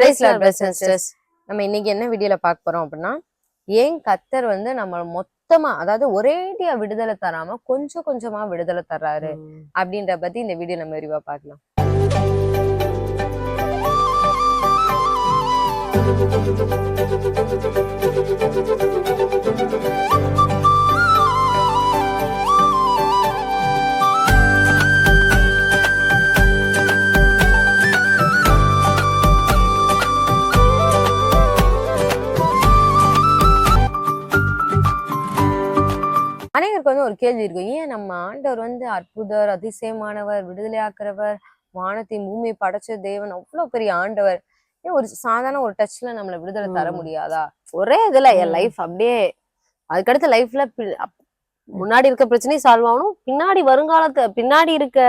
Price sisters நம்ம இன்னைக்கு என்ன வீடியோல பார்க்க போறோம் அப்படின்னா ஏன் கத்தர் வந்து நம்ம மொத்தமா அதாவது ஒரேடியா விடுதலை தராம கொஞ்சம் கொஞ்சமா விடுதலை தர்றாரு அப்படின்ற பத்தி இந்த வீடியோ நம்ம விரிவா பார்க்கலாம். அனைவருக்கு வந்து ஒரு கேள்வி இருக்கும் ஏன் நம்ம ஆண்டவர் வந்து அற்புதர் அதிசயமானவர் விடுதலையாக்குறவர் வானத்தையும் பூமியை படைச்ச தேவன் அவ்வளவு பெரிய ஆண்டவர்? ஏன் ஒரு சாதாரண ஒரு டச்ல நம்மள விடுதலை தர. முடியாதா? ஒரே இதுல என். லைஃப் அப்படியே அதுக்கடுத்து லைஃப்ல முன்னாடி இருக்க பிரச்சனையும் சால்வ் ஆகணும். பின்னாடி வருங்காலத்து பின்னாடி இருக்க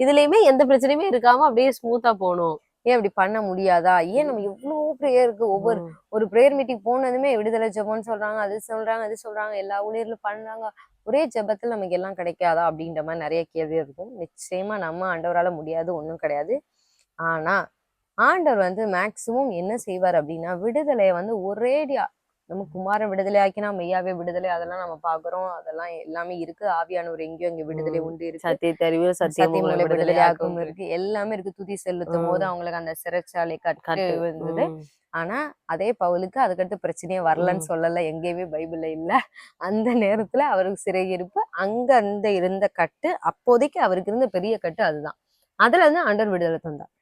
இதுலயுமே எந்த பிரச்சனையுமே இருக்காம அப்படியே ஸ்மூத்தா போகணும். ஏன் இப்படி பண்ண முடியாதா? ஏன் நம்ம எவ்வளவு ப்ரேயருக்கு ஒவ்வொரு. ஒரு ப்ரேயர் மீட்டிங் போனதுமே விடுதலை ஜெபம்னு சொல்றாங்க அது சொல்றாங்க அது சொல்றாங்க எல்லா ஊழியர்களும் பண்றாங்க ஒரே ஜபத்தில் நமக்கு எல்லாம் கிடைக்காதா அப்படின்ற மாதிரி நிறைய கேள்வி இருக்கும். நிச்சயமா நம்ம ஆண்டவரால முடியாது ஒன்றும் கிடையாது. ஆனா ஆண்டவர் வந்து மேக்சிமம் என்ன செய்வார் அப்படின்னா விடுதலையை வந்து ஒரேடியா நம்ம குமாரன் விடுதலை ஆக்கினா மெய்யாவே விடுதலை அதெல்லாம் நம்ம பாக்குறோம். அதெல்லாம் எல்லாமே இருக்கு. ஆவியானவர் எங்கேயோ இங்க விடுதலை. உண்டு இருக்கு. சத்திய தெரிவு சத்தியம் விடுதலையாக்கும் விடுதலையாக்கும் இருக்கு. எல்லாமே இருக்கு. துதி செலுத்தும் போது. அவங்களுக்கு அந்த சிறைச்சாலை கட்டு இருந்தது. ஆனா அதே பவுலுக்கு அதுக்கடுத்து பிரச்சனையே வரலன்னு. சொல்லல. எங்கேயுமே பைபிள்ல இல்ல. அந்த நேரத்துல அவருக்கு சிறையிருப்பு அங்க அந்த இருந்த கட்டு அப்போதைக்கு அவருக்கு இருந்த பெரிய கட்டு அதுதான். அதுல இருந்து ஆண்டவர் விடுதலை தந்தார்.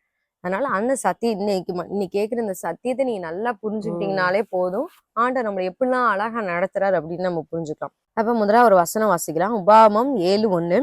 அதனால அந்த சத்தியம் இன்னைக்கு இன்னைக்கு கேக்குற இந்த சத்தியத்தை நீங்க நல்லா புரிஞ்சுக்கிட்டீங்கனாலே போதும். ஆண்டவர் நம்மளை எப்படிலாம் அழகா நடத்துறாரு அப்படின்னு நம்ம புரிஞ்சுக்கலாம். அப்ப முதல்ல ஒரு வசனம் வாசிக்கலாம். உபாமம் ஏழு ஒண்ணு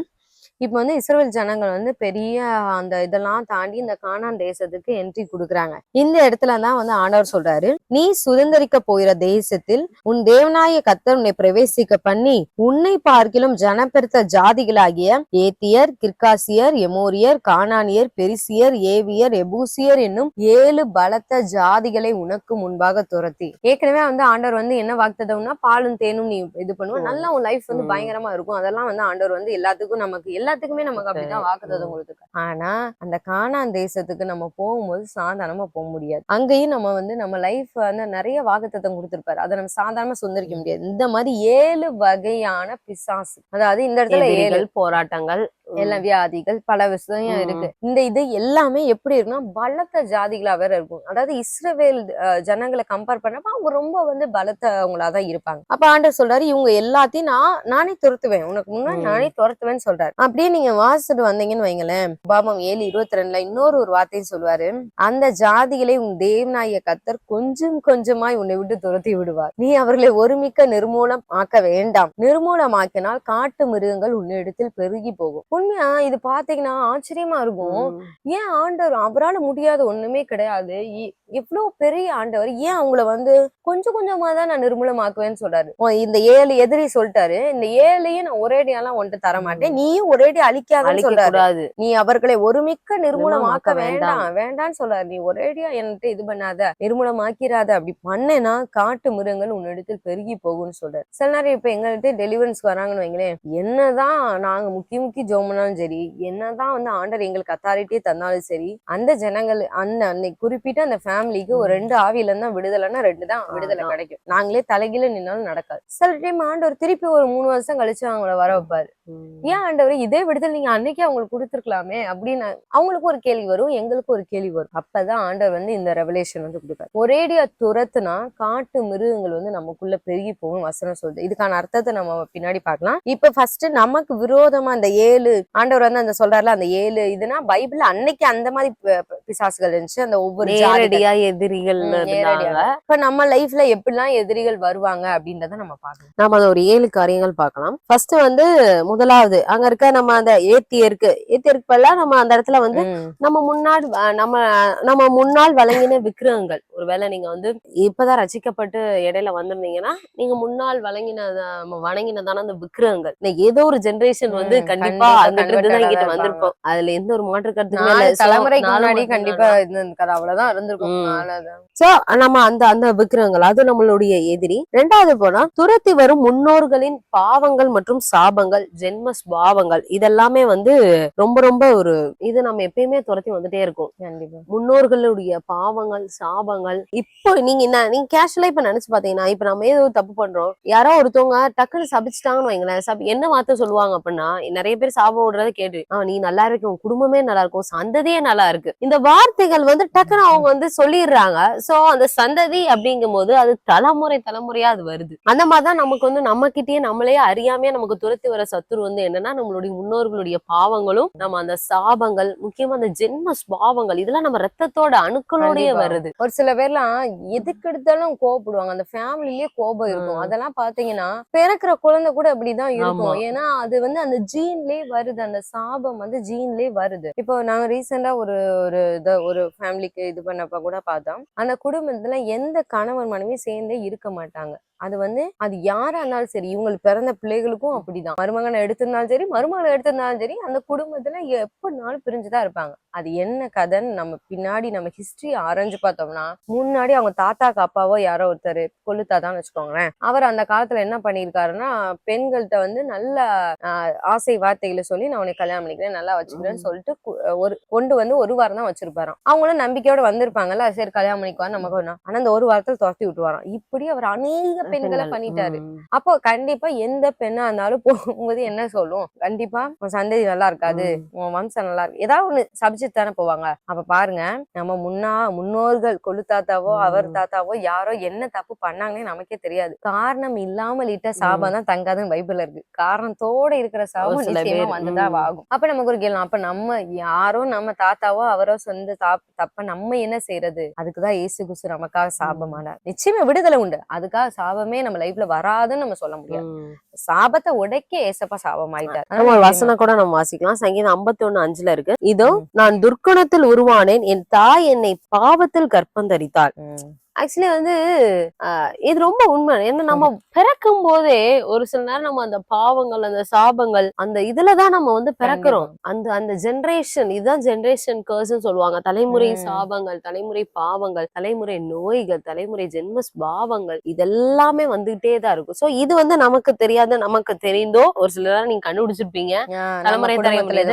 இப்ப வந்து இஸ்ரவேல் ஜனங்கள் வந்து பெரிய அந்த இதெல்லாம் தாண்டி இந்த கானான் தேசத்துக்கு என்ட்ரி கொடுக்குறாங்க இந்த இடத்துல தான் வந்து ஆண்டவர் சொல்றாரு நீ சுதந்திரிக்க போகிற தேசத்தில் உன் தேவனாய கத்தர் உன்னை பிரவேசிக்க பண்ணி உன்னை பார்க்கிலும் ஜனப்பெருத்த ஜாதிகளாகிய ஏத்தியர் கிர்காசியர் எமோரியர் கானானியர் பெரிசியர் ஏவியர் எபூசியர் என்னும் ஏழு பலத்த ஜாதிகளை உனக்கு முன்பாக துரத்தி ஏற்கனவே வந்து ஆண்டவர் வந்து என்ன வாக்குத்தம்னா பாலும் தேனும் நீ இது பண்ணுவ ம். நல்லா உன் லைஃப் வந்து. பயங்கரமா இருக்கும் அதெல்லாம் வந்து ஆண்டவர் வந்து எல்லாத்துக்கும் நமக்கு எல்லாத்துக்குமே நமக்கு அப்படிதான் வாக்குத்தத்தம் ம். கொடுத்துருக்காரு ஆனா அந்த கானான் தேசத்துக்கு நம்ம போகும்போது சாதாரணமா போக முடியாது. அங்கேயும் நம்ம வந்து நம்ம லைஃப் வந்து நிறைய வாக்குத்தத்தம் கொடுத்திருப்பாரு. அதை நம்ம சாதாரணமா சுந்தரிக்க முடியாது. இந்த மாதிரி ஏழு வகையான பிசாசு. அதாவது இந்த இடத்துல ஏழு போராட்டங்கள். எல்லாம் வியாதிகள் பல விஷயம். இருக்கு. இந்த இது எல்லாமே எப்படி இருக்குன்னா பலத்த ஜாதிகளா வேற இருக்கும். அதாவது இஸ்ரவேல் ஜனங்களை கம்பேர் பண்ணப்ப அவங்க ரொம்ப வந்து பலத்தவங்களா தான் இருப்பாங்க. அப்ப ஆண்டவர் சொல்றாரு இவங்க எல்லாத்தையும் நான் நானே துரத்துவேன். உனக்கு முன்னாடி. நானே துரத்துவேன்னு சொல்றாரு. அப்படியே நீங்க வாசிட்டு வந்தீங்கன்னு வைங்களேன். பாபம் ஏழு இருபத்தி ரெண்டுல இன்னொரு ஒரு வார்த்தையும் சொல்லுவாரு. அந்த ஜாதிகளை உன் தேவனாய கத்தர் கொஞ்சம் கொஞ்சமாய் உன்னை விட்டு துரத்தி விடுவார். நீ அவர்களை ஒருமிக்க நிர்மூலம் ஆக்க வேண்டாம். நிர்மூலமாக்கினால் காட்டு மிருகங்கள் உன்னிடத்தில் பெருகி போகும். உண்மையா? இது பாத்தீங்கன்னா ஆச்சரியமா இருக்கும். ஏன் ஆண்டவர் அவரால முடியாத ஒண்ணுமே கிடையாது. இவ்வளவு பெரிய ஆண்டவர். ஏன் அவங்கள வந்து கொஞ்சம் கொஞ்சமா தான் நான் நிர்மூலமாக்குவேன்னு சொல்றாரு. இந்த ஏழு எதிரி சொல்லிட்டாரு. இந்த ஏழையும் நான் ஒரேடியாலாம் உன்ட்டு தர மாட்டேன். நீயும் ஒரேடி அழிக்காதன்னு அழிக்க சொல்றாரு. கூடாது. நீ அவர்களை ஒருமிக்க நிர்மூலமாக்க வேண்டாம். வேண்டாம்னு சொல்றாரு. நீ ஒரேடியா என்கிட்ட இது பண்ணாத. நிர்மூலமாக்கிறாத. அப்படி பண்ணேன்னா காட்டு மிருகங்கள் உன்னிடத்தில் பெருகி போகும்னு சொல்றாரு. சில நேரம் இப்ப எங்கள்கிட்ட டெலிவரன்ஸ் வராங்கன்னு வைங்களேன். என்னதான் நாங்க முக்கி முக்கி ஜோம் பண்ணாலும் சரி என்னதான் வந்து ஆண்டர் எங்களுக்கு அத்தாரிட்டியே தந்தாலும் சரி அந்த ஜனங்கள் அந்த அன்னைக்கு குறிப்பிட்ட அந்த ஃபேமிலிக்கு ஒரு ரெண்டு ஆவியில இருந்தா விடுதலைன்னா ரெண்டு தான் விடுதலை. கிடைக்கும். நாங்களே தலைகீழ நின்னாலும் நடக்காது. சில டைம் ஆண்டவர் திருப்பி ஒரு மூணு வருஷம் கழிச்சு அவங்கள வர வைப்பாரு. ஏன் ஆண்டவர் இதே விடுதலை நீங்க அன்னைக்கே அவங்களுக்கு கொடுத்துருக்கலாமே அப்படின்னு அவங்களுக்கு ஒரு கேள்வி வரும் எங்களுக்கு ஒரு கேள்வி வரும். அப்பதான் ஆண்டவர் வந்து இந்த ரெவலேஷன் வந்து கொடுப்பாரு. ஒரேடியா துரத்துனா காட்டு மிருகங்கள் வந்து நமக்குள்ள பெருகி போகும் வசனம் சொல்லுது. இதுக்கான அர்த்தத்தை நம்ம பின்னாடி பார்க்கலாம். இப்ப ஃபர்ஸ்ட் நமக்கு விரோதமா அந்த ஏழு ஆண்டவர் வந்து அந்த சொல்றாருல அந்த ஏழு இதுனா பைபிள்ல அன்னைக்கு அந்த மாதிரி பிசாசுகள் இருந்துச்சு அந்த ஒவ்வொரு. நேரடியா எதிரிகள். இப்ப நம்ம லைஃப்ல எப்படிலாம் எதிரிகள் வருவாங்க அப்படின்றத நம்ம பார்க்கலாம் நாம அதை ஒரு ஏழு காரியங்கள் பார்க்கலாம் ஃபர்ஸ்ட் வந்து முதலாவது அங்க இருக்க நம்ம அந்த ஏத்தியருக்கு ஏத்தியருக்கு பதிலா நம்ம அந்த இடத்துல வந்து. நம்ம முன்னாள் நம்ம நம்ம முன்னாள் வழங்கின விக்கிரகங்கள் ஒருவேளை நீங்க வந்து இப்பதான் ரசிக்கப்பட்டு இடையில வந்திருந்தீங்கன்னா நீங்க முன்னாள் வழங்கின நம்ம வணங்கினதான அந்த விக்கிரகங்கள் ஏதோ ஒரு ஜெனரேஷன் வந்து கண்டிப்பா இருந்து தான் இங்கிட்டு தான் வந்திருப்போம் அதுல எந்த ஒரு மாற்று கருத்துக்குமே தலைமுறைக்கு முன்னாடி கண்டிப்பா இருந்திருக்காது. அவ்வளவுதான் இருந்திருக்கும். சோ நம்ம அந்த அந்த விக்கிரகங்கள் அது நம்மளுடைய எதிரி. ரெண்டாவது போனா துரத்தி வரும் முன்னோர்களின் பாவங்கள் மற்றும் சாபங்கள் ஜென்ம பாவங்கள் இதெல்லாமே வந்து ரொம்ப ரொம்ப ஒரு இது நம்ம எப்பயுமே துரத்தி வந்துட்டே இருக்கும். கண்டிப்பா. முன்னோர்களுடைய பாவங்கள் சாபங்கள். இப்போ நீங்க என்ன நீங்க கேஷுவலா இப்ப நினைச்சு பாத்தீங்கன்னா இப்ப நம்ம ஏதோ தப்பு பண்றோம். யாரோ ஒருத்தவங்க டக்குன்னு சபிச்சிட்டாங்கன்னு வைங்களேன். என்ன வார்த்தை சொல்லுவாங்க அப்படின்னா நிறைய பேர் சாபம் விடுறத கேட்டு ஆ நீ நல்லா இருக்கு உன் குடும்பமே நல்லா இருக்கும் சந்ததியே நல்லா இருக்கு. இந்த வார்த்தைகள் வந்து டக்குன்னு அவங்க வந்து சொல்லிடுறாங்க. சோ அந்த சந்ததி அப்படிங்கும் போது அது தலைமுறை தலைமுறையா அது வருது. அந்த மாதிரிதான் நமக்கு வந்து நம்ம கிட்டயே நம்மளே அறியாமையே நமக்கு துரத்தி வர சத்துரு வந்து என்னன்னா நம்மளுடைய முன்னோர்களுடைய பாவங்களும் நம்ம அந்த சாபங்கள் முக்கியமா அந்த ஜென்ம பாவங்கள் இதெல்லாம் நம்ம ரத்தத்தோட அணுக்களோடயே. வருது. ஒரு சில பேர்லாம் எதுக்கு எடுத்தாலும் கோவப்படுவாங்க. அந்த ஃபேமிலிலயே கோபம் இருக்கும். அதெல்லாம் பாத்தீங்கன்னா பிறக்கிற குழந்தை கூட அப்படிதான் இருக்கும். ஏன்னா அது வந்து அந்த ஜீன்லயே வருது அந்த சாபம் வந்து ஜீன்லயே வருது. இப்போ நாங்க ரீசெண்டா ஒரு ஒரு இத ஒரு ஃபேமிலிக்கு இது பண்ணப்ப கூட பார்த்தோம். அந்த குடும்பத்துல எந்த கணவன் மனைவி சேர்ந்தே இருக்க மாட்டாங்க. அது வந்து அது யாரா இருந்தாலும் சரி இவங்களுக்கு பிறந்த பிள்ளைகளுக்கும் அப்படிதான். மருமகனை எடுத்திருந்தாலும் சரி மருமகளை எடுத்திருந்தாலும் சரி அந்த குடும்பத்துல எப்படினாலும் பிரிஞ்சுதான் இருப்பாங்க. அது என்ன கதைன்னு நம்ம பின்னாடி நம்ம ஹிஸ்டரி ஆராய்ஞ்சு பார்த்தோம்னா முன்னாடி அவங்க தாத்தாக்கு அப்பாவோ யாரோ ஒருத்தர் கொள்ளு தாத்தான்னு வச்சுக்கோங்களேன். அவர் அந்த காலத்துல என்ன பண்ணியிருக்காருன்னா பெண்கள்கிட்ட வந்து நல்ல ஆசை வார்த்தைகளை சொல்லி நான் உனக்கு கல்யாணம் பண்ணிக்கிறேன் நல்லா வச்சுக்கிறேன்னு. சொல்லிட்டு ஒரு கொண்டு வந்து ஒரு வாரம் தான் வச்சிருப்பாராம். அவங்களும் நம்பிக்கையோட வந்திருப்பாங்கல்ல சரி கல்யாணம் பண்ணிக்குவார் நமக்கு ஆனா அந்த ஒரு வாரத்துல துரத்தி விட்டுவாராம் இப்படி அவர் அநேக பெண்களை. பண்ணிட்டாரு. அப்போ கண்டிப்பா எந்த பெண்ணா இருந்தாலும் போகும்போது என்ன சொல்லும்? கண்டிப்பா உன் சந்ததி நல்லா இருக்காது. உன் வம்சம் நல்லா இருக்கு. ஏதாவது ஒண்ணு சபிச்சுட்டு தானே போவாங்க. அப்ப பாருங்க நம்ம முன்னா முன்னோர்கள் கொள்ளு தாத்தாவோ அவர். தாத்தாவோ யாரோ என்ன தப்பு பண்ணாங்கன்னே நமக்கே தெரியாது. காரணம் இல்லாமல் இட்ட சாபம் தான் தங்காதுன்னு பைபிள்ல இருக்கு. காரணத்தோட இருக்கிற சாபம் நிச்சயமா வந்துதான். ஆகும். அப்ப நமக்கு ஒரு கேள்வி அப்ப நம்ம யாரோ நம்ம தாத்தாவோ அவரோ சொந்த தாப்- தப்ப நம்ம என்ன செய்யறது அதுக்குதான் இயேசு குசு நமக்காக சாபமானார். நிச்சயமா விடுதலை உண்டு. அதுக்காக சாபமே நம்ம லைஃப்ல வராதுன்னு நம்ம சொல்ல முடியாது. ம். சாபத்தை உடைக்க ஏசப்பா சாபம் ஆயிட்டார் நம்ம வசனம் கூட நம்ம வாசிக்கலாம். சங்கீதம் 51 அஞ்சுல இருக்கு. இதோ நான் துர்க்குணத்தில் உருவானேன். என் தாய் என்னை பாவத்தில் கற்பந்தரித்தாள். ஆக்சுவலி வந்து இது ரொம்ப உண்மை. ஏன்னா நம்ம பிறக்கும் போதே ஒரு சில நேரம் நம்ம அந்த பாவங்கள் அந்த சாபங்கள் அந்த இதுலதான் நம்ம வந்து பிறக்கிறோம். அந்த அந்த ஜெனரேஷன் இதுதான் ஜெனரேஷன் கர்ஸ்ன்னு சொல்லுவாங்க. தலைமுறை. சாபங்கள் தலைமுறை பாவங்கள் தலைமுறை நோய்கள் தலைமுறை ஜென்ம பாவங்கள் இதெல்லாமே வந்துகிட்டே தான் இருக்கும். சோ இது வந்து நமக்கு தெரியாத நமக்கு தெரிந்தோ ஒரு சில நேரம் நீங்க கண்டுபிடிச்சிருப்பீங்க. தலைமுறை தலைமுறை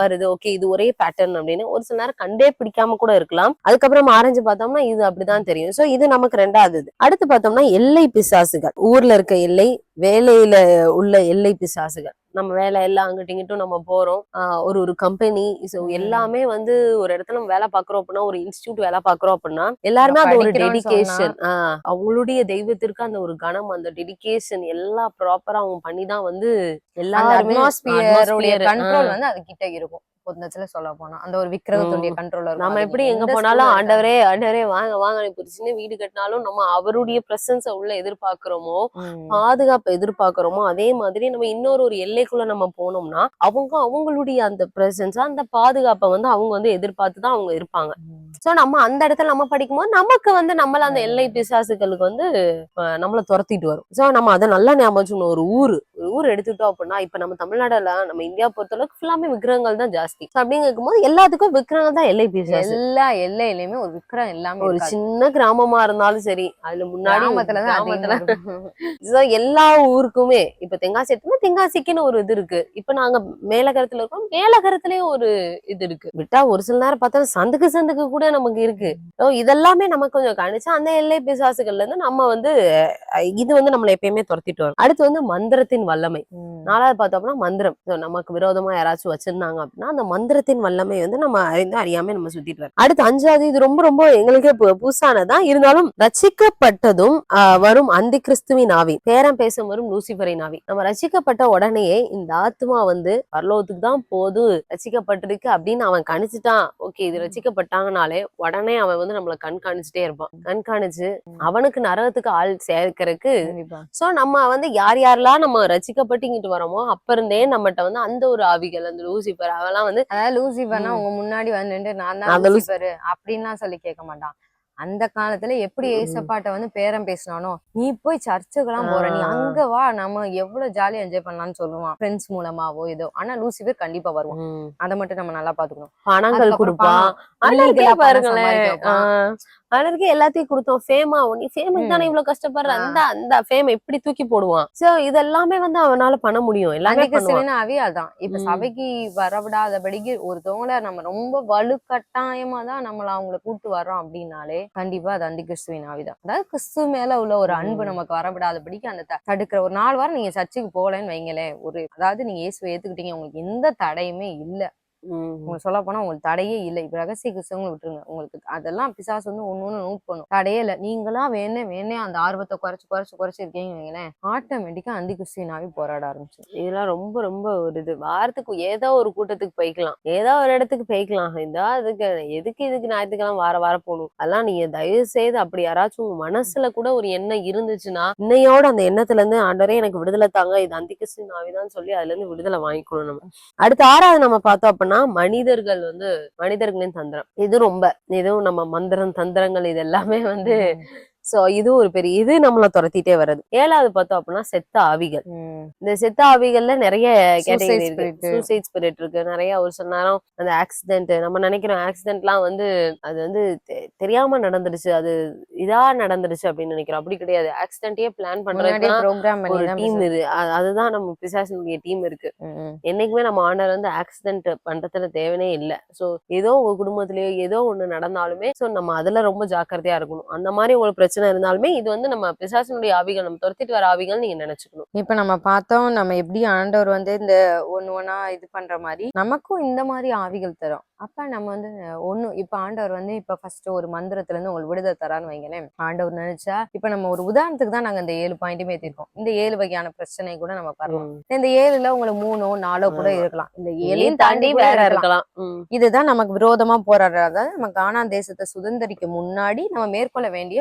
வருது. ஓகே இது ஒரே பேட்டர்ன் அப்படின்னு ஒரு சில நேரம் கண்டே பிடிக்காம கூட இருக்கலாம். அதுக்கப்புறம் ஆரஞ்சு பார்த்தோம்னா இது அப்படிதான் தெரியும். சோ இது நமக்கு ரெண்டாவது. அடுத்து பார்த்தோம்னா எல்லை பிசாசுகள் ஊர்ல இருக்க எல்லை வேலையில உள்ள எல்லை பிசாசுகள் நம்ம வேலை எல்லாம் அங்கிட்டும் இங்கிட்டும் நம்ம போறோம் ஒரு ஒரு கம்பெனி சோ ம். எல்லாமே வந்து ஒரு இடத்துல நம்ம வேலை பாக்குறோம் அப்படின்னா ஒரு இன்ஸ்டியூட் வேலை பாக்குறோம் அப்படின்னா எல்லாருமே அந்த ஒரு டெடிகேஷன் அவங்களுடைய தெய்வத்திற்கு அந்த ஒரு கணம் அந்த டெடிகேஷன் எல்லாம் ப்ராப்பரா அவங்க பண்ணி தான் வந்து எல்லாருமே கண்ட்ரோல். வந்து அது கிட்ட இருக்கும் பொதுத்துல சொல்ல போனா. அந்த ஒரு விக்கிரகத்துடைய. கண்ட்ரோல் நம்ம எப்படி எங்க போனாலும் ஆண்டவரே ஆண்டவரே வாங்க வாங்க இப்ப சின்ன வீடு கட்டினாலும் நம்ம அவருடைய பிரசன்ஸ உள்ள எதிர்பார்க்கிறோமோ பாதுகாப்பை எதிர்பார்க்கிறோமோ அதே மாதிரி நம்ம இன்னொரு ஒரு எல்லைக்குள்ள நம்ம போனோம்னா அவங்க அவங்களுடைய அந்த பிரசன்ஸ் அந்த பாதுகாப்பை வந்து அவங்க வந்து எதிர்பார்த்து தான் அவங்க இருப்பாங்க. சோ நம்ம அந்த இடத்துல நம்ம படிக்கும்போது நமக்கு வந்து நம்மள அந்த எல்லை பிசாசுகளுக்கு வந்து நம்மள துரத்திட்டு வரும். சோ நம்ம அதை நல்லா ஞாபகம். ஒரு ஊர் ஒரு ஊர் எடுத்துட்டோம் அப்படின்னா இப்ப நம்ம தமிழ்நாடுல நம்ம இந்தியா பொறுத்தளவுக்கு ஃபுல்லாமே விக்கிரகங்கள் தான் ஜாஸ்தி. So, அப்படின்னு இருக்கும்போது எல்லாத்துக்கும் விக்கிரகம் தான் எல்லை பிசாசு எல்லா எல்லையிலுமே ஒரு விக்கிரம் எல்லாமே ஒரு. சின்ன கிராமமா இருந்தாலும் சரி அதுல முன்னாடி எல்லா ஊருக்குமே இப்ப தென்காசி எடுத்தோம்னா தென்காசிக்குன்னு ஒரு இது இருக்கு. இப்ப நாங்க மேலகரத்துல இருக்கோம் மேலகரத்துலயும் ஒரு இது இருக்கு. விட்டா ஒரு சில நேரம் பார்த்தா சந்துக்கு சந்துக்கு கூட நமக்கு இருக்கு. இதெல்லாமே நமக்கு கொஞ்சம் கணிச்சு அந்த எல்லை பிசாசுகள்ல இருந்து நம்ம வந்து இது வந்து நம்மளை எப்பயுமே துரத்திட்டு வரும். அடுத்து வந்து மந்திரத்தின் வல்லமை. நாலாவது பார்த்தோம்னா மந்திரம். நமக்கு விரோதமா யாராச்சும் வச்சிருந்தாங்க அப்படின்னா அந்த மந்திரத்தின் வல்லமை வந்து நம்ம அறிந்து அறியாம நம்ம சுத்திட்டு வரோம் அடுத்து அஞ்சாவது இது ரொம்ப ரொம்ப எங்களுக்கே புதுசானதான் இருந்தாலும் ரச்சிக்கப்பட்டதும் ஆஹ், வரும் அந்தி கிறிஸ்துவின் ஆவி. பேரம் பேசும் வரும் லூசிபரின் ஆவி. நம்ம ரச்சிக்கப்பட்ட உடனேயே இந்த ஆத்மா வந்து பரலோகத்துக்கு தான் போது ரச்சிக்கப்பட்டிருக்கு அப்படின்னு அவன் கணிச்சுட்டான். ஓகே இது ரச்சிக்கப்பட்டாங்கனாலே உடனே அவன் வந்து நம்மள கண்காணிச்சுட்டே இருப்பான். கண்காணிச்சு அவனுக்கு நரகத்துக்கு ஆள் சேர்க்கறதுக்கு. சோ நம்ம வந்து யார் யாரெல்லாம் நம்ம ரசிக்கப்பட்டு இங்கிட்டு வரோமோ அப்ப இருந்தே நம்மகிட்ட வந்து அந்த ஒரு ஆவிகள் அந்த லூசிபர் அவெல்லாம் வந்து அதாவது லூசிபர்னா. உங்க முன்னாடி வந்து நான் தான் லூசி- லூசிபர் அப்படின்லாம் சொல்லி கேட்க மாட்டான். அந்த காலத்துல எப்படி. ஏசப்பாட்ட வந்து பேரம் பேசினானோ நீ போய் சர்ச்சுக்கெல்லாம் போற நீ. அங்க வா நம்ம எவ்வளவு ஜாலியா என்ஜாய் பண்ணலாம்னு சொல்லுவான். ஃப்ரெண்ட்ஸ் மூலமாவோ ஏதோ. ஆனா லூசிபர் கண்டிப்பா வருவான். அதை மட்டும் நம்ம நல்லா பாத்துக்கணும் பணங்கள் கொடுப்பான். பணம், அண்ணனுக்கே illegal ஆ பணம் பாருங்களேன் சம்பாதிக்க வைப்பான். ஆஹ் அண்ணனுக்கே எல்லாத்தையும் கொடுத்தோம் ஃபேமா நீ ஃபேமுக்கு தானே. இவ்வளவு கஷ்டப்படுற. அந்த அந்த ஃபேம் எப்படி தூக்கி போடுவான் சோ இதெல்லாமே வந்து அவனால பண்ண முடியும் எல்லாமே அதான் இப்ப. சபைக்கு வரவிடாதபடிக்கு ஒருத்தவங்கள நம்ம ரொம்ப வலுக்கட்டாயமா தான் நம்மள அவங்கள கூட்டு வர்றோம் அப்படின்னாலே கண்டிப்பா அது அந்தி கிறிஸ்துவின் ஆவிதான் அதாவது கிறிஸ்து மேல உள்ள ஒரு அன்பு. நமக்கு வரவிடாதபடிக்கு அந்த தடுக்கிற ஒரு நாலு வாரம் நீங்க சர்ச்சுக்கு போகலன்னு வைங்களேன் ஒரு அதாவது நீங்க இயேசுவை ஏத்துக்கிட்டீங்க உங்களுக்கு எந்த தடையுமே இல்ல. உங்களுக்கு சொல்ல போனா உங்களுக்கு தடையே இல்லை. இப்ப ரகசிய கிறிஸ்தவங்களை விட்டுருங்க. உங்களுக்கு அதெல்லாம் பிசாசு வந்து ஒண்ணு ஒண்ணு நோட் பண்ணும். தடையே இல்லை. நீங்களா வேணே வேணே அந்த ஆர்வத்தை குறைச்சு குறைச்சு குறைச்சு இருக்கீங்க வைங்களேன். ஆட்டோமேட்டிக்கா அந்தி கிறிஸ்துவினாவே போராட ஆரம்பிச்சு இதெல்லாம் ரொம்ப ரொம்ப ஒரு இது. வாரத்துக்கு ஏதோ ஒரு கூட்டத்துக்கு போய்க்கலாம். ஏதோ ஒரு இடத்துக்கு போய்க்கலாம். இதா அதுக்கு எதுக்கு இதுக்கு ஞாயிற்றுக்கிழமை வார வாரம் போகணும்? அதெல்லாம் நீங்க தயவு செய்து அப்படி யாராச்சும் உங்க மனசுல கூட ஒரு எண்ணம் இருந்துச்சுன்னா இன்னையோட அந்த எண்ணத்துல இருந்து ஆண்டவரே எனக்கு விடுதலை தாங்க. இது அந்திகிறிஸ்து நாவிதான் சொல்லி அதுல இருந்து விடுதலை வாங்கிக்கணும் நம்ம. அடுத்து ஆறாவது நம்ம பார்த்தோம் அப்படின்னா மனிதர்கள் வந்து மனிதர்களின் தந்திரம். இது ரொம்ப இதுவும் நம்ம மந்திரம் தந்திரங்கள் இது எல்லாமே வந்து சோ இது ஒரு பெரிய இது நம்மள துரத்திட்டே வருது ஏழாவது பார்த்தோம் அப்படின்னா செத்த ஆவிகள். இந்த செத்த ஆவிகள்ல நிறைய கேட்டகரி இருக்கு. சூசைட் ஸ்பிரிட் இருக்கு. நிறைய ஒரு சில நேரம் அந்த ஆக்சிடென்ட் நம்ம நினைக்கிறோம் ஆக்சிடென்ட்லாம் வந்து அது வந்து தெரியாம நடந்துருச்சு அது இதா நடந்துருச்சு அப்படின்னு நினைக்கிறோம். அப்படி கிடையாது. ஆக்சிடென்ட்டே பிளான் தான் டீம் இது. அதுதான் நம்ம பிசாசினுடைய டீம் இருக்கு. என்னைக்குமே நம்ம ஆனர் வந்து ஆக்சிடென்ட் பண்றதுல தேவையே இல்ல. சோ ஏதோ உங்க குடும்பத்திலயோ ஏதோ ஒண்ணு நடந்தாலுமே சோ நம்ம அதுல ரொம்ப ஜாக்கிரதையா இருக்கணும். அந்த மாதிரி உங்களுக்கு பிரச்சனை இருந்தாலுமே இது வந்து நம்ம பிசாசினுடைய ஆவிகள் நம்ம துரத்திட்டு வர ஆவிகள் நீங்க நினைச்சுக்கணும். இப்ப நம்ம பார்த்தோம் நம்ம எப்படி ஆண்டவர் வந்து இந்த ஒண்ணு ஒண்ணா இது பண்ற மாதிரி நமக்கும் இந்த மாதிரி ஆவிகள் தரும். அப்ப நம்ம வந்து ஒண்ணு இப்ப ஆண்டவர் வந்து இப்ப ஃபர்ஸ்ட் ஒரு மந்திரத்துல இருந்து உங்களுக்கு விடுதலை தரான்னு வைங்களேன். ஆண்டவர் நினைச்சா இப்ப நம்ம ஒரு உதாரணத்துக்கு தான் நாங்க இந்த ஏழு பாயிண்ட்டுமே ஏத்திருக்கோம் இந்த ஏழு வகையான பிரச்சனை கூட நம்ம பண்ணலாம் ம். இந்த ஏழுல உங்களுக்கு மூணோ நாலோ கூட. இருக்கலாம். இந்த ஏழையும் தாண்டி வேற இருக்கலாம். இதுதான் நமக்கு விரோதமா போராடுறது. நம்ம கானா தேசத்தை சுதந்திரிக்க முன்னாடி நம்ம மேற்கொள்ள வேண்டிய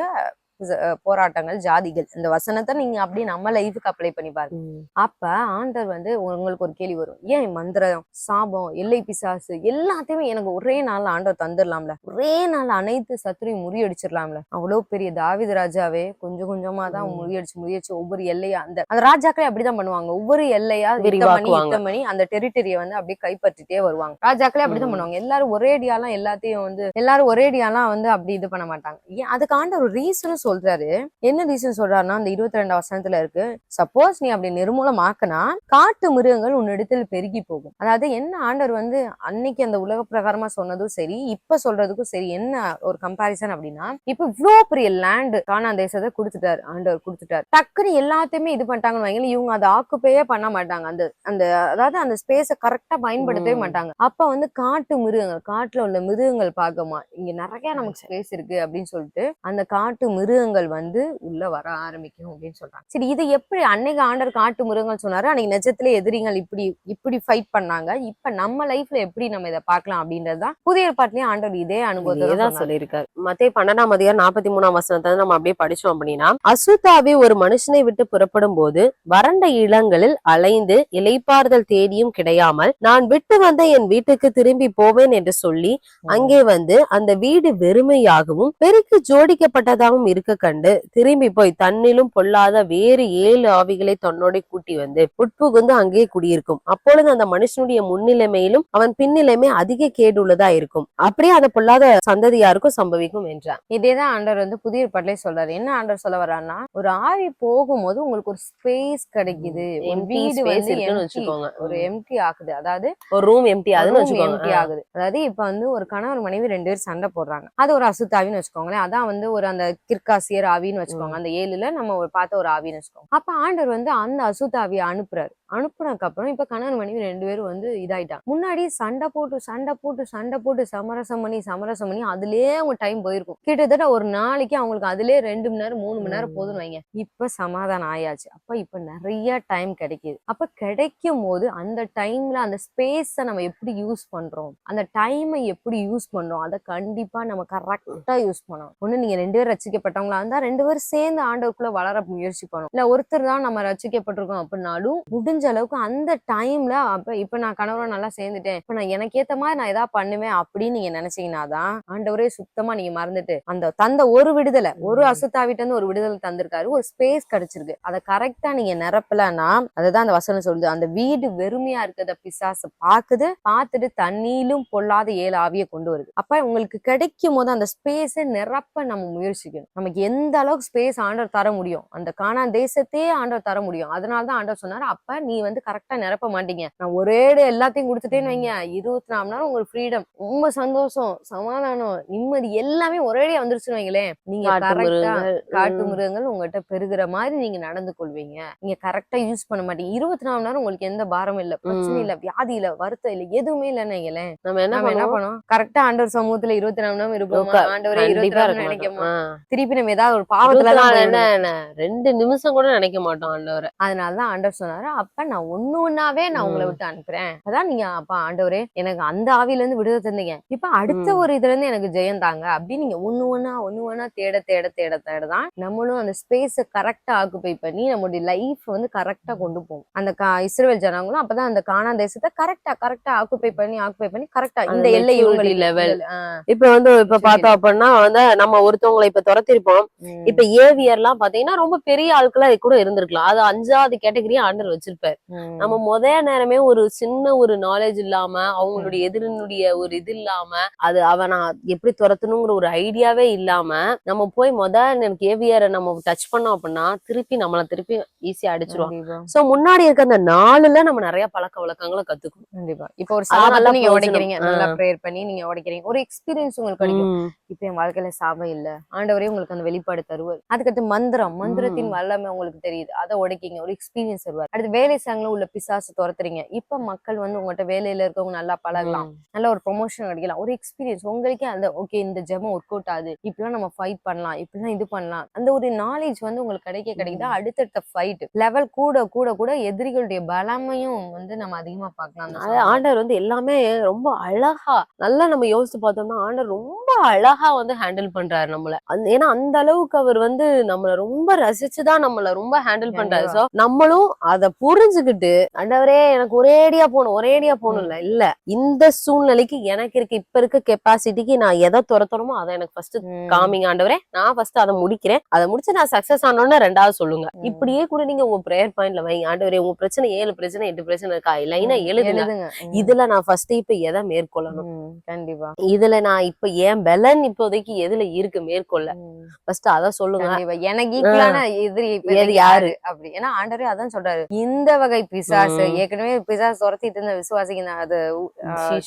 போராட்டங்கள் ஜாதிகள் இந்த வசனத்தை நீங்க அப்படியே நம்ம லைஃபுக்கு அப்ளை பண்ணி பாருங்க. அப்ப ஆண்டவர் வந்து உங்களுக்கு ஒரு கேள்வி வரும் ஏன் மந்திரம் சாபம் எல்லை பிசாசு எல்லாத்தையுமே எனக்கு ஒரே நாள்ல ஆண்டவர் தந்துடலாம்ல ஒரே நாள் அனைத்து சத்துரையும் முறியடிச்சிடலாம்ல அவ்வளவு பெரிய தாவித ராஜாவே கொஞ்சம் கொஞ்சமா தான். முறியடிச்சு முறியடிச்சு ஒவ்வொரு எல்லையா அந்த அந்த ராஜாக்களே அப்படிதான் பண்ணுவாங்க ஒவ்வொரு எல்லையா பண்ணி விரிவாக்குவாங்க. யுத்தம் பண்ணி அந்த டெரிட்டரியை வந்து அப்படியே கைப்பற்றிட்டே வருவாங்க ராஜாக்களே அப்படிதான். பண்ணுவாங்க எல்லாரும் ஒரேடியாலாம் எல்லாத்தையும் வந்து எல்லாரும் ஒரேடியாலாம் வந்து அப்படி இது பண்ண மாட்டாங்க ஏன் அதுக்கு ஆண்டவர் ஒரு ரீசனும் சொல்றாரு. என்ன ரீசன் சொல்றாருன்னா அந்த இருபத்தி ரெண்டு வசனத்துல இருக்கு. சப்போஸ் நீ அப்படி நிர்மூலமாக்குனா காட்டு மிருகங்கள் உன்னிடத்தில் பெருகி போகும். அதாவது என்ன ஆண்டவர் வந்து அன்னைக்கு அந்த உலக பிரகாரமா சொன்னதும் சரி இப்ப சொல்றதுக்கும் சரி என்ன ஒரு கம்பாரிசன் அப்படின்னா இப்ப இவ்ளோ பெரிய லேண்ட் காணா தேசத்தை கொடுத்துட்டாரு ஆண்டவர் கொடுத்துட்டாரு. டக்குன்னு எல்லாத்தையுமே இது பண்ணிட்டாங்கன்னு வைங்களேன் இவங்க அதை ஆக்குப்பையே பண்ண மாட்டாங்க. அந்த அந்த அதாவது அந்த ஸ்பேஸ கரெக்டா பயன்படுத்தவே. மாட்டாங்க. அப்ப வந்து காட்டு மிருகங்கள் காட்டுல உள்ள மிருகங்கள் பார்க்கமா இங்க நிறைய நமக்கு ஸ்பேஸ் இருக்கு அப்படின்னு சொல்லிட்டு அந்த காட்டு மிருகங்கள் வந்து உள்ள வர ஆரம்பிக்கும் அப்படின்னு சொல்றாங்க. சரி இது எப்படி அன்னைக்கு ஆண்டர் காட்டு மிருகங்கள் சொன்னாரு? அன்னைக்கு நிஜத்துல எதிரிகள் இப்படி இப்படி ஃபைட் பண்ணாங்க. இப்ப நம்ம லைஃப்ல எப்படி நம்ம இதை பார்க்கலாம் அப்படின்றதுதான் புதிய ஏற்பாட்டிலேயே ஆண்டவர் இதே அனுபவத்தை தான். சொல்லியிருக்காரு. மத்திய பன்னெண்டாம் அதிகாரம் நாற்பத்தி மூணாம் வசனத்தை நம்ம அப்படியே படிச்சோம் அப்படின்னா அசுத்தாவி ஒரு மனுஷனை விட்டு புறப்படும் போது வறண்ட இளங்களில் அலைந்து இலைப்பாறுதல் தேடியும் கிடையாமல் நான் விட்டு வந்த என் வீட்டுக்கு திரும்பி போவேன் என்று சொல்லி அங்கே வந்து அந்த வீடு வெறுமையாகவும் பெருக்கு ஜோடிக்கப்பட்டதாகவும் இருக்க கண்டு திரும்பி போய் தன்னிலும் பொல்லாத வேறு ஏழு ஆவிகளை தன்னோட கூட்டி வந்து உட்புகுந்து அங்கே குடியிருக்கும். அப்பொழுது அந்த மனுஷனுடைய முன்னிலைமையிலும் அவன் பின்னிலைமை அதிக கேடுள்ளதா இருக்கும். அப்படியே அந்த பொல்லாத சந்ததியாருக்கும் சம்பவிக்கும் என்றான். இதேதான் ஆண்டவர் வந்து புதிய ஏற்பாட்டிலே சொல்றாரு. என்ன ஆண்டவர் சொல்ல வர்றாருன்னா ஒரு ஆவி போகும்போது உங்களுக்கு ஒரு ஸ்பேஸ் கிடைக்குது. வீடு வந்து வச்சுக்கோங்க. ஒரு எம்டி ஆகுது. அதாவது ஒரு ரூம் எம்டி அதுன்னு எம்டி ஆகுது. அதாவது இப்ப வந்து ஒரு கணவர் மனைவி ரெண்டு பேரும் சண்டை போடுறாங்க. அது ஒரு அசுத்தாவின்னு வச்சுக்கோங்களேன். அதான் வந்து ஒரு அந்த கிர்காசியர் ஆவின்னு வச்சுக்கோங்க. அந்த ஏழுல நம்ம ஒரு பார்த்த ஒரு ஆவின்னு வச்சுக்கோங்க. அப்ப ஆண்டவர் வந்து அந்த அசுத்தாவியை அனுப்புறாரு. அனுப்புனதுக்கு அப்புறம் இப்ப கணவன் மனைவி ரெண்டு பேரும் வந்து இதாயிட்டாங்க. முன்னாடி சண்டை போட்டு சண்டை போட்டு சண்டை போட்டு சமரசம் பண்ணி சமரசம் பண்ணி அதுலயே அவங்க டைம் போயிருக்கும். கிட்டத்தட்ட ஒரு நாளைக்கு அவங்களுக்கு அதுலயே ரெண்டு மணி நேரம் மூணு மணி நேரம் போதும்னு வைங்க. இப்ப சமாதானம் ஆயாச்சு. அப்ப இப்ப நிறைய டைம் கிடைக்குது. அப்ப கிடைக்கும் போது அந்த டைம்ல அந்த ஸ்பேஸ நம்ம எப்படி யூஸ் பண்றோம்? அந்த டைமை எப்படி யூஸ் பண்றோம்? அதை கண்டிப்பா நம்ம கரெக்டா யூஸ் பண்ணணும். ஒண்ணு நீங்க ரெண்டு பேரும் ரசிக்கப்பட்ட ரட்சிக்கப்பட்டவங்களா இருந்தா ரெண்டு பேரும் சேர்ந்து ஆண்டவருக்குள்ள வளர முயற்சி பண்ணும் இல்ல ஒருத்தர் தான் நம்ம ரட்சிக்கப்பட்டிருக்கோம் அப்படின்னாலும் முடிஞ்ச அளவுக்கு அந்த டைம்ல அப்ப இப்ப நான் கணவரை நல்லா சேர்ந்துட்டேன். இப்ப நான் எனக்கு ஏத்த மாதிரி நான் ஏதாவது பண்ணுவேன் அப்படின்னு நீங்க நினைச்சீங்கன்னா தான் ஆண்டவரே சுத்தமா நீங்க மறந்துட்டு அந்த தந்த ஒரு விடுதலை ஒரு அசுத்தாவிட்ட இருந்து ஒரு விடுதலை தந்திருக்காரு. ஒரு ஸ்பேஸ் கிடைச்சிருக்கு. அதை கரெக்டா நீங்க நிரப்பலன்னா அதுதான் அந்த வசனம் சொல்லுது. அந்த வீடு வெறுமையா இருக்கிறத பிசாசு பாக்குது பார்த்துட்டு தண்ணியிலும் பொல்லாத ஏழு ஆவியை கொண்டு வருது. அப்ப உங்களுக்கு கிடைக்கும் போது அந்த ஸ்பேஸை நிரப்ப நம்ம முயற்சிக்கணும். நமக்கு எந்த அளவுக்கு ஸ்பேஸ் ஆண்டவர் தர முடியும்? அந்த காணா தேசத்தையே ஆண்டவர் தர முடியும். அதனால தான் ஆண்டவர் சொன்னாரு அப்ப நீ வந்து கரெக்டா நிரப்ப மாட்டீங்க. நான் ஒரே எல்லாத்தையும் கொடுத்துட்டேன்னு வைங்க. இருபத்தி நாலு நேரம் உங்களுக்கு ஃப்ரீடம் ரொம்ப சந்தோஷம் சமாதானம் நிம்மதி எல்லாமே ஒரேடியா வந்துருச்சுன்னு வைங்களேன். நீங்க காட்டு கரெக்டா மிருகங்கள், காட்டு ம். மிருகங்கள் உங்ககிட்ட பெருகிற மாதிரி நீங்க நடந்து கொள்வீங்க. நீங்க கரெக்டா யூஸ் பண்ண மாட்டீங்க. இருபத்தி நாலு நேரம் உங்களுக்கு எந்த பாரமும் இல்ல பிரச்சனை. இல்ல வியாதி இல்ல வருத்தம் இல்ல எதுவுமே இல்லைன்னு வைங்களேன். நம்ம என்ன பண்ணோம்? கரெக்டா ஆண்டவர் சமூகத்துல இருபத்தி நாலு நேரம் இருப்போமா? ஆண்டவரே இருபத்தி நாலு நினைக்கமா. திருப்பி நம்ம ஏதாவது ஒரு பாவத்துல. என்ன ரெண்டு நிமிஷம் கூட நினைக்க மாட்டோம் ஆண்டவரை. அதனாலதான் ஆண்டவர் சொன்னாரு அப்ப நான் ஒண்ணு ஒண்ணாவே நான் உங்களை. விட்டு அனுப்புறேன். அதான் நீங்க அப்ப ஆண்டவரே எனக்கு அந்த ஆவில இருந்து விடுதலை தந்தீங்க. இப்ப அடுத்த. ஒரு இதுல இருந்து எனக்கு ஜெயம் தாங்க. அப்படின்னு நீங்க ஒண்ணு ஒண்ணா ஒண்ணு ஒண்ணா தேட தேட தேட தேட தான் நம்மளும் அந்த ஸ்பேஸ கரெக்டா ஆக்குபை பண்ணி நம்மளுடைய லைஃப் வந்து கரெக்டா கொண்டு போகும் அந்த இஸ்ரவேல் ஜனங்களும் அப்பதான் அந்த காணா தேசத்தை கரெக்டா கரெக்டா ஆக்குபை பண்ணி ஆக்குபை பண்ணி கரெக்டா இந்த எல்லை ஆ, இப்ப வந்து இப்ப. பார்த்தோம் அப்படின்னா வந்து நம்ம ஒருத்தவங்களை இப்ப துரத்திருப்போம். ம், இப்ப ஏவியர் எல்லாம் பாத்தீங்கன்னா ரொம்ப பெரிய ஆட்களா கூட இருந்திருக்கலாம். அது அஞ்சாவது கேட்டகரியா ஆண்டர் வச்சிருப்பாரு. நம்ம முத நேரமே ஒரு சின்ன ஒரு நாலேஜ் இல்லாம அவங்களுடைய எதிரினுடைய ஒரு இது இல்லாம அது அவனை எப்படி துரத்தணுங்கிற ஒரு ஐடியாவே இல்லாம நம்ம போய் முத எனக்கு ஏவியரை நம்ம டச் பண்ணோம் அப்படின்னா திருப்பி நம்மள திருப்பி ஈஸியா கண்டிப்பா. சோ முன்னாடி இருக்க அந்த நாலுல நம்ம நிறைய பழக்க வழக்கங்களை கத்துக்கணும். கண்டிப்பா. இப்போ ஒரு நல்லா நீங்க. உடைக்கிறீங்க. நல்லா. ப்ரேயர் பண்ணி நீங்க உடைக்கிறீங்க. ஒரு எக்ஸ்பீரியன்ஸ் உங்களுக்கு கிடைக்கும். இப்ப என் வாழ்க்கையில சாபம் இல்ல. ஆண்டவரே உங்களுக்கு அந்த வெளிப்பாடு தருவார் அதுக்கடுத்து மந்திரம் மந்திரத்தின் வல்லமை உங்களுக்கு தெரியுது. அதை உடைக்கீங்க ஒரு எக்ஸ்பீரியன்ஸ் தருவார். அடுத்து வேலை சாங்கல உள்ள பிசாசு துரத்துறீங்க. இப்ப மக்கள் வந்து உங்கள்கிட்ட வேலையில இருக்கவங்க நல்லா பழகலாம். நல்ல ஒரு ப்ரொமோஷன் கிடைக்கலாம் ஒரு எக்ஸ்பீரியன்ஸ் உங்களுக்கே அந்த ஓகே இந்த ஜெபம் ஒர்க் அவுட் ஆகுது. இப்படிலாம் நம்ம ஃபைட் பண்ணலாம். இப்படிலாம் இது பண்ணலாம். அந்த ஒரு நாலேஜ் வந்து உங்களுக்கு கிடைக்க கிடைக்குது? அடுத்தடுத்த ஃபைட் லெவல் கூட கூட கூட எதிரிகளுடைய பலமையும் வந்து நம்ம அதிகமா பார்க்கலாம் அந்த. ஆண்டவர் வந்து எல்லாமே ரொம்ப அழகா நல்லா நம்ம யோசிச்சு பார்த்தோம்னா ஆண்டவர் ரொம்ப அழகா வந்து ஹேண்டில் பண்றாரு நம்மள. அந்த ஏன்னா அந்த அளவுக்கு அவர் வந்து நம்மள ரொம்ப ரசிச்சுதான் நம்மள ரொம்ப ஹேண்டில் பண்றாரு. சோ நம்மளும் அத புரிஞ்சுக்கிட்டு ஆண்டவரே எனக்கு ஒரேடியா போகணும் ஒரேடியா போகணும் இல்ல இல்ல இந்த சூழ்நிலைக்கு எனக்கு இருக்க இப்ப இருக்க கெப்பாசிட்டிக்கு நான் எதை துரத்தணுமோ அதை எனக்கு ஃபர்ஸ்ட். காமிங்க ஆண்டவரே. நான் ஃபர்ஸ்ட் அதை முடிக்கிறேன். அதை முடிச்சு நான் சக்சஸ் ஆனோன்னு ரெண்டாவது சொல்லுங்க. இப்படியே கூட நீங்க உங்க ப்ரேயர் பாயிண்ட்ல வைங்க. ஆண்டவரே உங்க பிரச்சனை ஏழு பிரச்சனை எட்டு பிரச்சனை இருக்கா? லைனா எழுதுங்க. இதுல நான் ஃபர்ஸ்ட் இப்ப எதை மேற்கொள்ளணும்? கண்டிப்பா. இதுல நான் இப்ப என் பலன் இப்போதைக்கு எதுல இருக்கு மேற்கொள்ள? ஃபர்ஸ்ட் அத சொல்லுங்க. எனக்கு ஈக்குவலான எதிரி எது யாரு? அப்படி. ஏன்னா ஆண்டவரே அதான் சொல்றாரு. இந்த வகை பிசாசு. ஏற்கனவே பிசாசு துரத்திட்டு இருந்த விசுவாசிக்கு நான் அது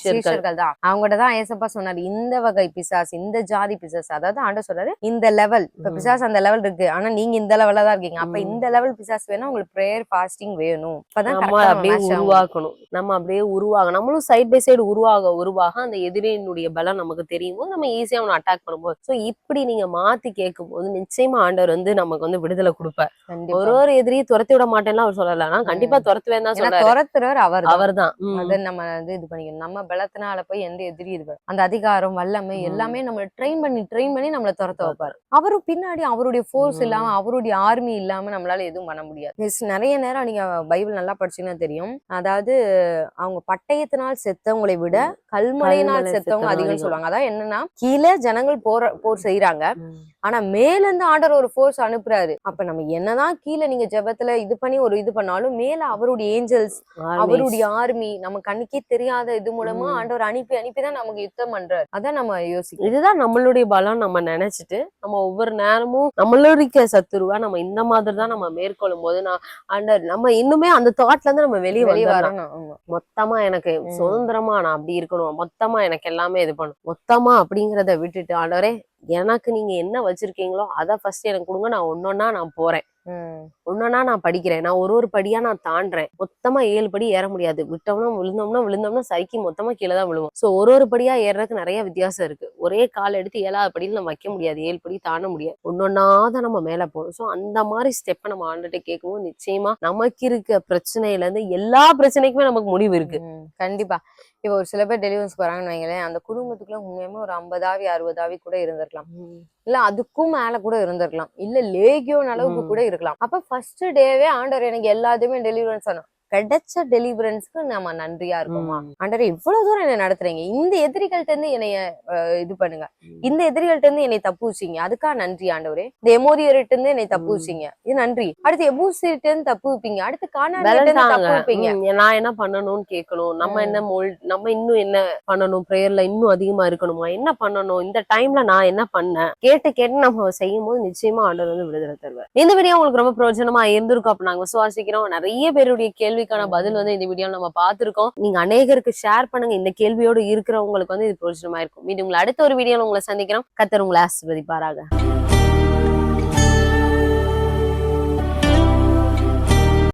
சீஷர்கள். தான். அவங்ககிட்ட தான் ஏசப்பா சொன்னாரு இந்த வகை பிசாசு இந்த ஜாதி பிசாசு. அதாவது ஆண்டவர் சொல்றாரு இந்த லெவல் இப்ப ம். பிசாசு அந்த லெவல் இருக்கு. ஆனா நீங்க இந்த லெவல்ல தான் இருக்கீங்க. அப்ப. இந்த லெவல் பிசாசு வேணா உங்களுக்கு ப்ரேயர் ஃபாஸ்டிங் வேணும். அப்பதான் அப்படியே. உருவாக்கணும். நம்ம அப்படியே உருவாக நம்மளும் சைட் பை சைடு உருவாக உருவாக அந்த எதிரியினுடைய பலம் நமக்கு தெரியும் போது நம்ம ஈஸியா அவனை அட்டாக் பண்ணும்போது. சோ இப்படி நீங்க மாத்தி கேட்கும் போது நிச்சயமா ஆண்டவர் வந்து நமக்கு வந்து விடுதலை கொடுப்பார். ஒரு ஒரு எதிரியை துரத்தி விட மாட்டேன்லாம் அவர் சொல்லல. நான் கண்டிப்பா துரத்துவேன் தான் துரத்துறவர் அவர் அவர்தான். ம். அதை நம்ம வந்து இது பண்ணிக்கணும். நம்ம பலத்தினால போய் எந்த எதிரி பண்ண- அந்த அதிகாரம் வல்லமை. எல்லாமே நம்மள ட்ரெயின் பண்ணி ட்ரெயின் பண்ணி நம்மள துரத்த வைப்பாரு. அவரும் பின்னாடி அவருடைய ஃபோர்ஸ். இல்லாம அவருடைய ஆர்மி இல்லாம நம்மளால எதுவும் பண்ண முடியாது. நிறைய நேரம் நீங்க பைபிள் நல்லா படிச்சீங்கன்னா தெரியும். அதாவது அவங்க பட்டயத்தினால் செத்தவங்களை விட கல்மழையினால் கல்மழை செத்தவங்க அதிகம். சொல்லுவாங்க. அதான் என்னன்னா கீழே ஜனங்கள் போற போர் செய்யறாங்க. ஆனா மேல இருந்து ஆண்டவர் ஒரு ஃபோர்ஸ் அனுப்புறாரு அப்ப நம்ம என்னதான் கீழே நீங்க ஜெபத்துல இது பண்ணி ஒரு இது பண்ணாலும் மேல அவருடைய ஏஞ்சல்ஸ். அவருடைய ஆர்மி நம்ம கண்ணுக்கே தெரியாத இது மூலமா. ஆண்டவர் அனுப்பி அனுப்பி தான் நமக்கு யுத்தம் பண்றாரு அதான் நம்ம யோசிக்கணும் இதுதான் நம்மளுடைய பலம் நம்ம நினைச்சிட்டு நம்ம ஒவ்வொரு நேரமும் நம்மளுடைய சத்துருவா நம்ம இந்த மாதிரி தான் நம்ம மேற்கொள்ளும் போது நான் அந்த நம்ம இன்னுமே அந்த தாட்ல இருந்து நம்ம வெளியே வெளிய வரணும். மொத்தமா எனக்கு. சுதந்திரமா நான் அப்படி இருக்கணும் மொத்தமா எனக்கு எல்லாமே இது பண்ணும் மொத்தமா அப்படிங்கறத விட்டுட்டு ஆண்டவரே எனக்கு நீங்க என்ன வச்சிருக்கீங்களோ அதை ஃபர்ஸ்ட் எனக்கு கொடுங்க நான் ஒன்னொன்னா நான் போறேன் ம். ஒன்னொன்னா நான் படிக்கிறேன். நான் ஒரு ஒரு படியா நான் தாண்டுறேன். மொத்தமா ஏழு படி ஏற முடியாது. விட்டோம்னா விழுந்தோம்னா விழுந்தோம்னா சறுக்கி மொத்தமா கீழே தான் விழுவோம். சோ ஒரு ஒரு படியா ஏறதுக்கு நிறைய வித்தியாசம் இருக்கு. ஒரே கால் எடுத்து ஏழாவது படியில நம்ம வைக்க முடியாது. ஏழு படி தாண்ட முடியாது. ஒன்னொன்னா தான் நம்ம மேல போகணும். சோ அந்த மாதிரி ஸ்டெப்பை நம்ம ஆண்டுகிட்ட கேட்கும்போது நிச்சயமா நமக்கு இருக்க பிரச்சனையில இருந்து எல்லா பிரச்சனைக்குமே நமக்கு முடிவு இருக்கு. கண்டிப்பா. இப்ப ஒரு சில பேர் டெலிவரிஸ் போறாங்கன்னு வைங்களேன். அந்த குடும்பத்துக்குள்ள உண்மையுமே ஒரு ஐம்பதாவி அறுபதாவி கூட இருந்திருக்கலாம். இல்ல அதுக்கும் மேல கூட இருந்திருக்கலாம். இல்ல லேகியோன் அளவுக்கு. கூட இருக்கலாம். அப்ப ஃபர்ஸ்ட் டேவே ஆண்டவர் எனக்கு எல்லாத்தையுமே டெலிவரன்ஸ் ஆனோம் கிடைச்ச டெலிவரன்ஸ்க்கு நம்ம நன்றியா இருக்கோமா? ம். ஆண்டவர் இவ்வளவு தூரம் என்ன நடத்துறீங்க. இந்த எதிரிகள்ட்ட இருந்து என்னைய இது பண்ணுங்க. இந்த எதிரிகள்ட்ட இருந்து என்னை தப்பு வச்சீங்க அதுக்கா நன்றி ஆண்டவரே. இந்த எமோரியர்ட்ட இருந்து என்னை தப்பு ம். வச்சீங்க இது நன்றி. அடுத்து எபூசிட்ட இருந்து தப்பு வைப்பீங்க அடுத்து கானானிட்ட இருந்து விளையாண்டாங்க தப்பு வைப்பீங்க நான் என்ன பண்ணணும்னு கேட்கணும். நம்ம. என்ன மோல் நம்ம இன்னும் என்ன பண்ணணும்? பிரேயர்ல இன்னும் அதிகமா இருக்கணுமா? என்ன பண்ணணும்? இந்த டைம்ல நான் என்ன பண்ணேன்? கேட்டு கேட்டு நம்ம செய்யும் போது நிச்சயமா ஆண்டவர் வந்து விடுதலை தருவார். இந்த வீடியோ உங்களுக்கு ரொம்ப பிரயோஜனமா இருந்திருக்கும் அப்ப நாங்க விசுவாசிக்கிறோம். நிறைய பேருடைய கேள்விக்கான பதில் வந்து இந்த வீடியோ நம்ம பார்த்துருக்கோம். நீங்க அநேகருக்கு ஷேர் பண்ணுங்க. இந்த கேள்வியோடு இருக்கிறவங்களுக்கு வந்து இது பிரோஜனமா இருக்கும் மீண்டும் உங்களை அடுத்த ஒரு வீடியோவில் உங்களை சந்திக்கிறோம். கத்தர் உங்களை ஆசிர்வதிப்பாராக.